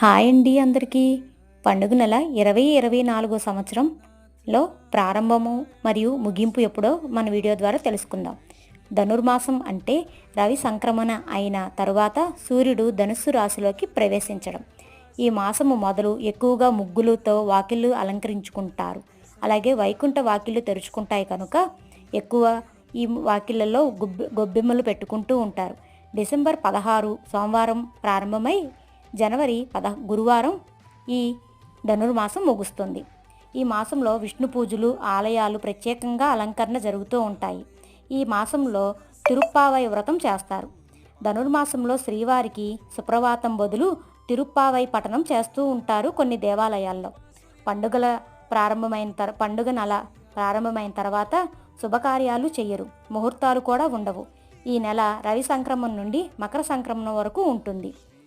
Hi అండి అందరికీ. పండుగ నెల ఇరవై ఇరవై నాలుగో సంవత్సరంలో ప్రారంభము మరియు ముగింపు ఎప్పుడో మన వీడియో ద్వారా తెలుసుకుందాం. ధనుర్మాసం అంటే రవి సంక్రమణ అయిన తరువాత సూర్యుడు ధనుస్సు రాశిలోకి ప్రవేశించడం. ఈ మాసము మొదలు ఎక్కువగా ముగ్గులతో వాకిళ్ళు అలంకరించుకుంటారు. అలాగే వైకుంఠ వాకిళ్ళు తెరుచుకుంటాయి కనుక ఎక్కువ ఈ వాకిళ్ళలో గొబ్బె గొబ్బెమ్మలు పెట్టుకుంటూ ఉంటారు. డిసెంబర్ పదహారు సోమవారం ప్రారంభమై జనవరి పద గురువారం ఈ ధనుర్మాసం ముగుస్తుంది. ఈ మాసంలో విష్ణు పూజలు ఆలయాలు ప్రత్యేకంగా అలంకరణ జరుగుతూ ఉంటాయి. ఈ మాసంలో తిరుప్పావై వ్రతం చేస్తారు. ధనుర్మాసంలో శ్రీవారికి సుప్రభాతం బదులు తిరుప్పావై పఠనం చేస్తూ ఉంటారు కొన్ని దేవాలయాల్లో. పండుగల ప్రారంభమైన తర పండుగ నెల ప్రారంభమైన తర్వాత శుభకార్యాలు చెయ్యరు ముహూర్తాలు కూడా ఉండవు. ఈ నెల రవి సంక్రమం నుండి మకర సంక్రమణ వరకు ఉంటుంది.